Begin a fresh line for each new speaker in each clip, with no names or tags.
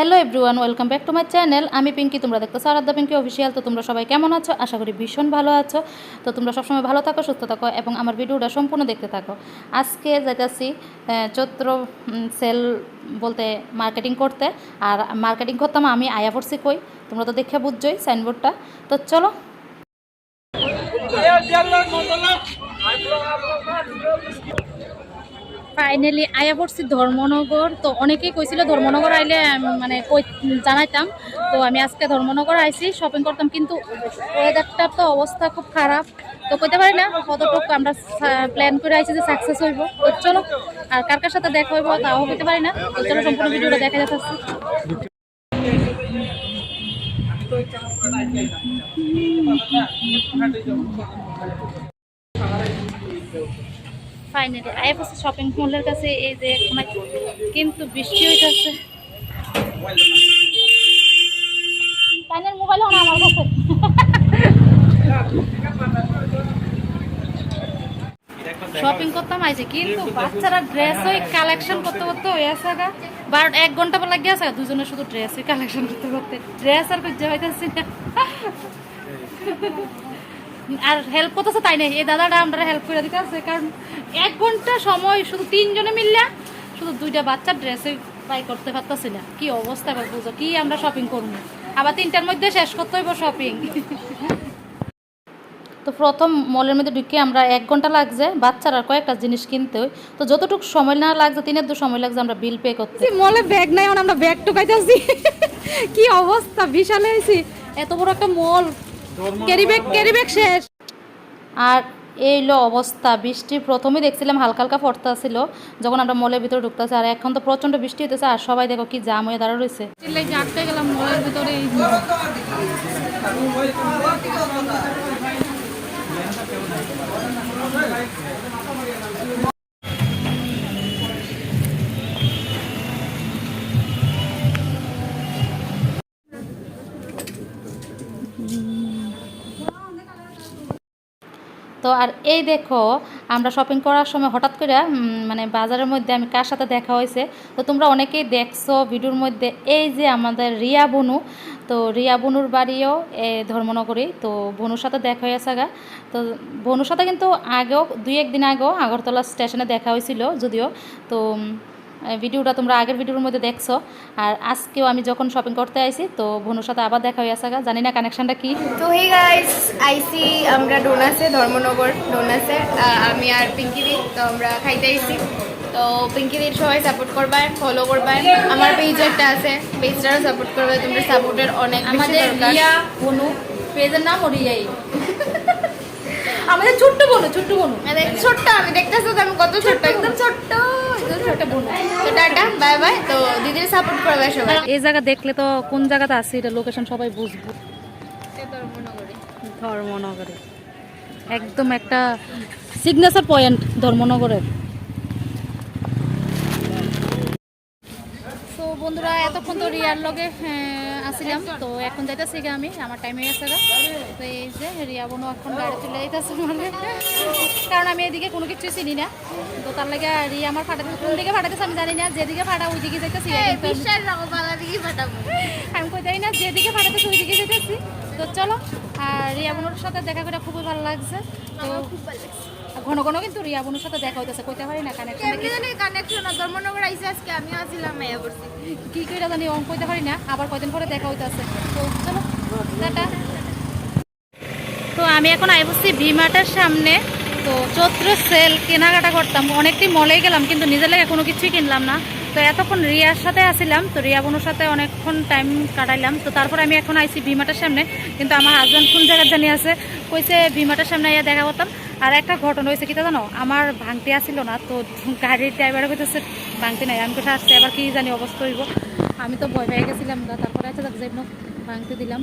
Hello everyone welcome back to my channel আমি পিঙ্কি তোমরা দেখতেছো আরাধ্যা পিঙ্কি অফিসিয়াল তো তোমরা সবাই কেমন আছো? আশা করি ভীষণ ভালো আছো। তো তোমরা সবসময় ভালো থাকো, সুস্থ থাকো এবং আমার ভিডিওটা সম্পূর্ণ দেখতে থাকো। আজকে যাইতেছি চৈত্র সেল বলতে মার্কেটিং করতে। আর মার্কেটিং করতাম আমি, আয়া পড়ছি কই? তোমরা তো দেখে বুঝছোই সাইনবোর্ডটা তো চলো। ফাইনালি আয়া পড়ছি ধর্মনগর। তো অনেকেই কইছিল ধর্মনগর আইলে মানে কই জানাইতাম। তো আমি আজকে ধর্মনগর আইছি শপিং করতাম, কিন্তু ওয়েদারটা তো অবস্থা খুব খারাপ। তো কইতে পারি না কতটুকু আমরা প্ল্যান করে আইছি যে সাকসেস হইব। তো চলো, আর কার কার সাথে দেখা হইব তাও কইতে পারি না। তো চলো, সম্পূর্ণ ভিডিওটা দেখা যাচ্ছে। ফাইনালি আইএফএস শপিং মলের কাছে এই যে কিন্তু বৃষ্টি হইতেছে। তাইনের মোবাইল হন আমার কাছে। শপিং করতাম আইছে, কিন্তু বাচ্চারা ড্রেস ওই কালেকশন করতে করতে হয়ে আছে গা। বারো এক ঘণ্টা পর লাগিয়ে আছে দুজনে শুধু ড্রেস ওই কালেকশন করতে করতে। ড্রেস আর খুঁজে হইতেছি না। আর হেল্প করতেছে তাই নেই। এই দাদাটা আমরা হেল্প করে দিতে আছে, কারণ এক ঘণ্টা সময় শুধু তিনজনে মিললে শুধু দুইটা বাচ্চার ড্রেসে বাই করতে পারতেছি না। কি অবস্থা এবার বুঝো, কি আমরা শপিং করব? আবার তিনটার মধ্যে শেষ করতে হইব শপিং তো প্রথম মলের মধ্যে ঢুকে আমরা এক ঘণ্টা লাগছে, বাচ্চারা কয়েকটা জিনিস কিনতে হয় তো যতটুকু সময় না লাগছে, তিনের দু সময় লাগছে আমরা বিল পে করতে। মলে ব্যাগ নাই আমরা ব্যাগ টুকাইতেছি কি অবস্থা, বিশাল হয়েছি। এত বড় একটা mall carry bag carry bag শেষ। আর এই হলো অবস্থা বৃষ্টি প্রথমে দেখছিলাম হালকা হালকা পড়তে ছিল যখন আমরা মলের ভিতরে ঢুকতেছি আর এখন তো প্রচণ্ড বৃষ্টি হইতেছে আর সবাই দেখো কি জাম হয়ে দাঁড়া রয়েছে আটকে গেলাম মলের ভিতরে তো আর এই দেখো, আমরা শপিং করার সময় হঠাৎ করে মানে বাজারের মধ্যে আমি কার সাথে দেখা হয়েছে? তো তোমরা অনেকেই দেখছ ভিডিওর মধ্যে, এই যে আমাদের রিয়া বনু, তো রিয়া বনুর বাড়িও এ ধর্মনগরী, তো বনুর সাথে দেখা হয়েছে গা। তো বনুর সাথে কিন্তু আগেও, দুই একদিন আগেও আগরতলা স্টেশনে দেখা হয়েছিল যদিও, তো ভিডিওটা তোমরা আগের ভিডিওর মধ্যে দেখছ। আর আজকেও আমি যখন শপিং করতে আইছি তো বনুর সাথে আবার দেখা হয়ে আসা জানি না কানেকশনটা কি।
তো হে গাইস আইসি আমরা ডোনাসে ধর্মনগর ডোনাসে। আমি আর পিঙ্কিদি তো আমরা খাইতে আইসি তো পিঙ্কিদির সবাই সাপোর্ট করবেন ফলো করবেন আমার পেজ একটা আছে পেজটারও সাপোর্ট করবে তোমরা সাপোর্টের অনেক
আমাদের রিয়া বনু পেজের নাম রিয়াই। আমাদের ছোট্ট বনু ছোট্ট বনু।
ছোট্ট আমি দেখতেছো আমি কত ছোট্ট একদম বাই বাই। তো দিদির সাপোর্ট করবে সবাই।
এই জায়গা দেখলে তো কোন জায়গাতে আছি এটা লোকেশন সবাই বুঝব।
ধর্মনগরে।
ধর্মনগরে। একদম একটা সিগনেচার পয়েন্ট ধর্মনগরের। তো বন্ধুরা এতক্ষণ তো রিয়ার লগে হ্যাঁ, আসিলাম তো এখন যাইতেছি গা আমি আমার টাইম হয়ে গেছে তো এই যে রিয়া বোনও এখন গাড়ি চলে যাইতেছে মানে কারণ আমি এদিকে কোনো কিছু চিনি না। তো তার লাগে রিয়া আমার ফাটাতে কোন দিকে ফাটাতেছে আমি জানি না যেদিকে ফাটা ওই দিকে যাইতেছি আমি-
পাঠাবো
আমি কই জানি না যেদিকে ফাটাতেছে ওই দিকে যেতেছি তো চলো আর রিয়া বোনের সাথে দেখা করে খুবই ভালো লাগছে। তো
খুব ভালো লাগছে।
ঘন ঘন কিন্তু রিয়া বোনের সাথে দেখা হইতেছে কইতে পারি না কানেকশন
কেমনি জানি কানেকশন ধর্মনগর আইসি আজকে আমিও করছি।
কি কইরা জানি অঙ্ক কইতে পারি না আবার কয়দিন পরে দেখা হইতেছে। তো চলো টাটা। তো আমি এখন আই বসছি ভিমার্টের সামনে। তো চৈত্র সেল কেনাকাটা করতাম অনেকটি মলে গেলাম কিন্তু নিজের লাগে কোনো কিছুই কিনলাম না। তো এতক্ষণ রিয়ার সাথে আসিলাম তো রিয়া বোনের সাথে অনেকক্ষণ টাইম কাটাইলাম। তো তারপর আমি এখন আইছি ভিমার্টের সামনে কিন্তু আমার হাজব্যান্ড কোন জায়গায় জানি আছে কইছে ভিমার্টের সামনে ইয়া দেখা করতাম। আর একটা ঘটনা হয়েছে কিটা জানো? আমার ভাঙতে আসিল না তো গাড়ির ড্রাইভার কইতেছে ভাঙতে নাই আমি কোথায় আসছে? আবার কি জানি অবস্থা হইব? আমি তো ভয় পেয়ে গেছিলাম তারপরে আছে যাক যাই হোক, ভাঙতে দিলাম।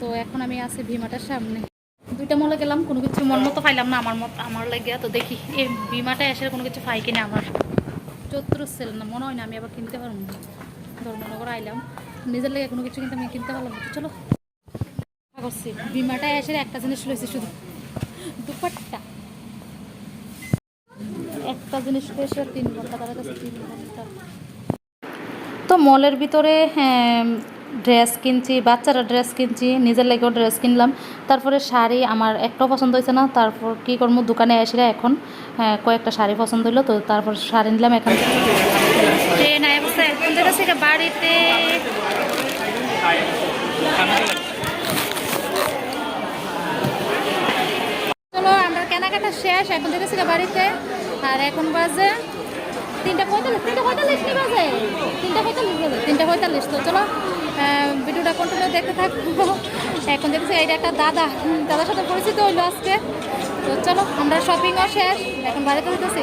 তো এখন আমি আছি ভিমাটার সামনে। দুইটা মলে গেলাম কোনো কিছু মন মতো পাইলাম না আমার মত আমার লাগিয়া। তো দেখি এই বিমাটা এসে কোনো কিছু পাই কিনা আমার। চতুর সেল না মনে হয় না আমি আবার কিনতে পারব। না ধর্মনগর আইলাম। নিজের লাগে কোনো কিছু কিন্তু আমি কিনতে পারলাম চলো। করছি বিমাটা এসে একটা জিনিস লইছি শুধু। দুপাট্টা। একটা জিনিস লইছে তিন ঘণ্টা তারা কাছে তিন ঘণ্টা। তো মলের ভিতরে ড্রেস কিনছি বাচ্চারা ড্রেস কিনছি নিজের লেগেও ড্রেস কিনলাম। তারপরে শাড়ি আমার একটাও পছন্দ হয়েছে না তারপর কি করব দোকানে এসে এখন হ্যাঁ, কয়েকটা শাড়ি পছন্দ হলো তো তারপর শাড়ি নিলাম এখান। থেকে চলো আমরা কেনাকাটা শেষ, এখন থেকে গা বাড়িতে। আর এখন বাজে তিনটা পঁয়তাল্লিশ তিনটা পঁয়তাল্লিশ নি বাজে? তিনটা পঁয়তাল্লিশ বাজে, তিনটা পঁয়তাল্লিশ তো, চলো ভিডিওটা কন্টিনিউ দেখতে থাকব। এখন দেখছি এটা একটা দাদা, দাদার সাথে পরিচিত হইল আজকে। তো চলো, আমরা শপিংও শেষ, এখন বাড়িতে যেতেছি।